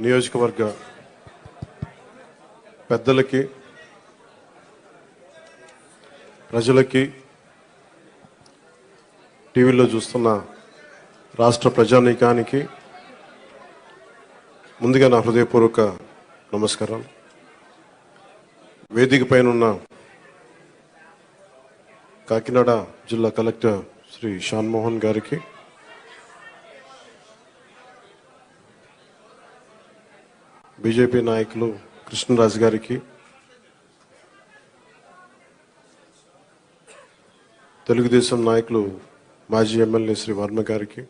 నియోజకవర్గ పెద్దలకి ప్రజలకి టీవీలో చూస్తున్న రాష్ట్ర ప్రజానీకానికి ముందుగా నా హృదయపూర్వక నమస్కారం వేదిక పైన ఉన్న కాకినాడ జిల్లా కలెక్టర్ శ్రీ షాన్మోహన్ గారికి బీజేపీ నాయకులు కృష్ణరాజు గారికి తెలుగుదేశం నాయకులు మాజీ ఎమ్మెల్యే శ్రీ వర్మ గారికి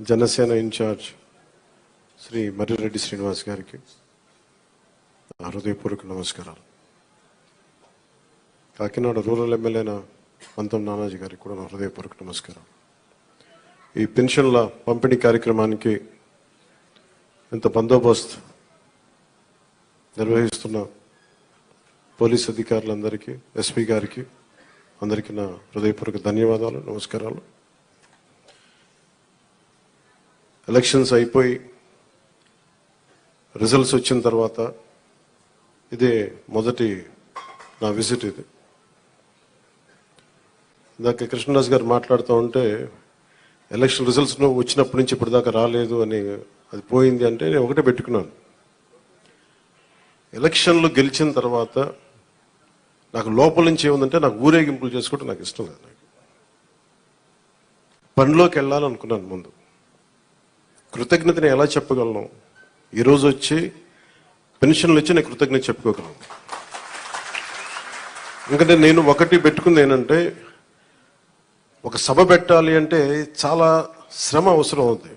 జనసేన ఇన్ఛార్జ్ శ్రీ మర్రిరెడ్డి శ్రీనివాస్ గారికి హృదయపూర్వక నమస్కారాలు. కాకినాడ రూరల్ ఎమ్మెల్యేన పంతం నానాజీ గారికి కూడా నా హృదయపూర్వక నమస్కారం ఈ పెన్షన్ల పంపిణీ కార్యక్రమానికి ఇంత బందోబస్తు నిర్వహిస్తున్న పోలీస్ అధికారులందరికీ ఎస్పీ గారికి అందరికీ నా హృదయపూర్వక ధన్యవాదాలు నమస్కారాలు. ఎలక్షన్స్ అయిపోయి రిజల్ట్స్ వచ్చిన తర్వాత ఇదే మొదటి నా విజిట్ ఇది. ఇందాక కృష్ణదాస్ గారు మాట్లాడుతూ ఉంటే ఎలక్షన్ రిజల్ట్స్ వచ్చినప్పటి నుంచి ఇప్పటిదాకా రాలేదు అని అది పోయింది అంటే నేను ఒకటే పెట్టుకున్నాను. ఎలక్షన్లు గెలిచిన తర్వాత నాకు లోపల నుంచి ఏముందంటే నాకు ఊరేగింపులు చేసుకోవడం నాకు ఇష్టం లేదు నాకు. పనిలోకి వెళ్ళాలనుకున్నాను ముందు. కృతజ్ఞతని ఎలా చెప్పగలను? ఈరోజు వచ్చి పెన్షన్లు ఇచ్చి నేను కృతజ్ఞత చెప్పుకోగలను. ఎందుకంటే నేను ఒకటి పెట్టుకుంది ఏంటంటే ఒక సభ పెట్టాలి అంటే చాలా శ్రమ అవసరం అవుతుంది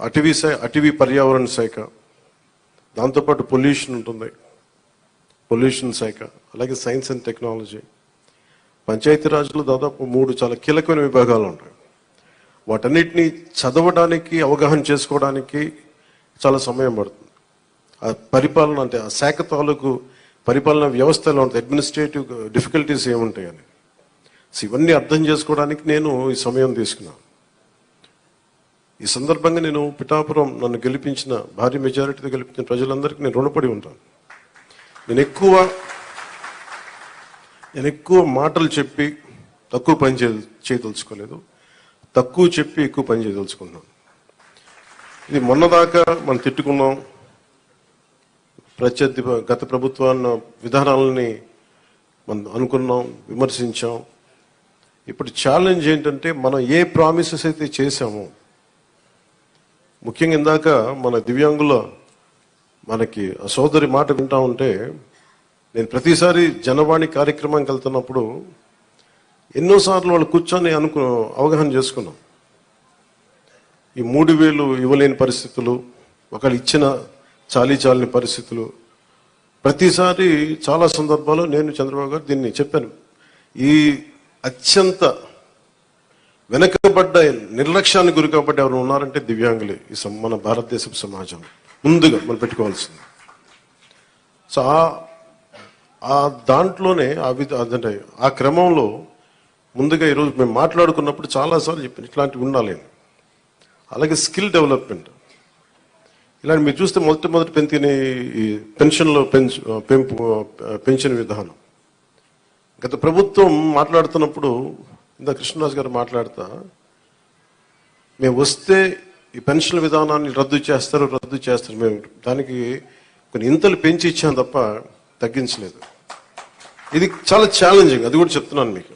అటవీ శాఖ అటవీ పర్యావరణ శాఖ. దాంతోపాటు పొల్యూషన్ ఉంటుంది. పొల్యూషన్ శాఖ అలాగే సైన్స్ అండ్ టెక్నాలజీ. పంచాయతీరాజ్లో దాదాపు మూడు చాలా కీలకమైన విభాగాలు ఉంటాయి. వాటన్నిటిని చదవడానికి అవగాహన చేసుకోవడానికి చాలా సమయం పడుతుంది. ఆ పరిపాలన అంటే ఆ శాఖ తాలూకు పరిపాలన వ్యవస్థలో ఉంటుంది అడ్మినిస్ట్రేటివ్ డిఫికల్టీస్ ఏముంటాయని ఇవన్నీ అర్థం చేసుకోవడానికి నేను ఈ సమయం తీసుకున్నాను. ఈ సందర్భంగా నేను పిఠాపురం నన్ను గెలిపించిన భారీ మెజారిటీతో గెలిపించిన ప్రజలందరికీ నేను రుణపడి ఉంటాను. నేను ఎక్కువ నేను ఎక్కువ మాటలు చెప్పి తక్కువ పని చే చేయదలుచుకోలేదు. తక్కువ చెప్పి ఎక్కువ పని చేయదలుచుకున్నాను. ఇది మొన్నదాకా మనం తిట్టుకున్నాం. ప్రత్యర్థి గత ప్రభుత్వాన్ని విధానాలని మనం అనుకున్నాం విమర్శించాం. ఇప్పుడు ఛాలెంజ్ ఏంటంటే మనం ఏ ప్రామిసెస్ అయితే చేశామో ముఖ్యంగా ఇందాక మన దివ్యాంగుల మనకి ఆ సోదరి మాట వింటా ఉంటే నేను ప్రతిసారి జనవాణి కార్యక్రమానికి వెళ్తున్నప్పుడు ఎన్నోసార్లు వాళ్ళు కూర్చొని అనుకు అవగాహన చేసుకున్నాం. ఈ మూడు వేలు ఇవ్వలేని పరిస్థితులు ఒకళ్ళు ఇచ్చిన చాలీ చాలని పరిస్థితులు. ప్రతిసారి చాలా సందర్భాల్లో నేను చంద్రబాబు గారు దీన్ని చెప్పాను. ఈ అత్యంత వెనకబడ్డ నిర్లక్ష్యానికి గురి కాబట్టి ఎవరు ఉన్నారంటే దివ్యాంగులే ఈ మన భారతదేశపు సమాజం. ముందుగా మనం పెట్టుకోవాల్సింది. సో ఆ- ఆ దాంట్లోనే ఆ అదంటే ఆ క్రమంలో ముందుగా ఈరోజు మేము మాట్లాడుకున్నప్పుడు చాలాసార్లు చెప్పాను ఇట్లాంటివి ఉండాలి అలాగే స్కిల్ డెవలప్మెంట్. ఇలాంటి మీరు చూస్తే మొదటి మొదటి పెంచిన ఈ పెన్షన్లో పెంచు పెంపు పెన్షన్ విధానం. గత ప్రభుత్వం మాట్లాడుతున్నప్పుడు ఇందా కృష్ణరాజు గారు మాట్లాడతా మేము వస్తే ఈ పెన్షన్ విధానాన్ని రద్దు చేస్తారు రద్దు చేస్తారు. మేము దానికి కొన్ని ఇంతలు పెంచి ఇచ్చాం తప్ప తగ్గించలేదు. ఇది చాలా ఛాలెంజింగ్ అది కూడా చెప్తున్నాను మీకు.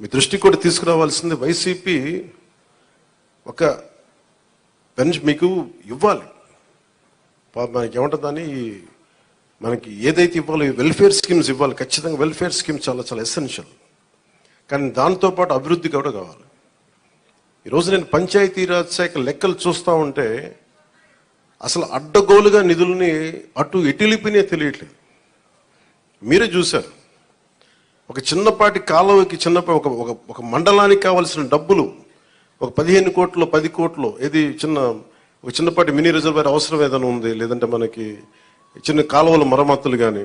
మీ దృష్టికి కూడా తీసుకురావాల్సింది వైసీపీ ఒక పెన్షన్ మీకు ఇవ్వాలి. మనకి ఏమంటుందని ఈ- మనకి ఏదైతే ఇవ్వాలో వెల్ఫేర్ స్కీమ్స్ ఇవ్వాలి. ఖచ్చితంగా వెల్ఫేర్ స్కీమ్స్ చాలా చాలా ఎసెన్షియల్ కానీ దాంతోపాటు అభివృద్ధి కూడా కావాలి. ఈరోజు నేను పంచాయతీరాజ్ శాఖ లెక్కలు చూస్తా ఉంటే అసలు అడ్డగోలుగా నిధుల్ని అటు ఎటిలిపినే తెలియట్లేదు. మీరే చూశారు. ఒక చిన్నపాటి కాలువకి చిన్నపాటి ఒక ఒక ఒక మండలానికి కావాల్సిన డబ్బులు ఒక పదిహేను కోట్లు పది కోట్లు ఏది చిన్న ఒక చిన్నపాటి మినీ రిజర్వేర్ అవసరం ఏదైనా ఉంది లేదంటే మనకి చిన్న కాలువల మరమ్మతులు కానీ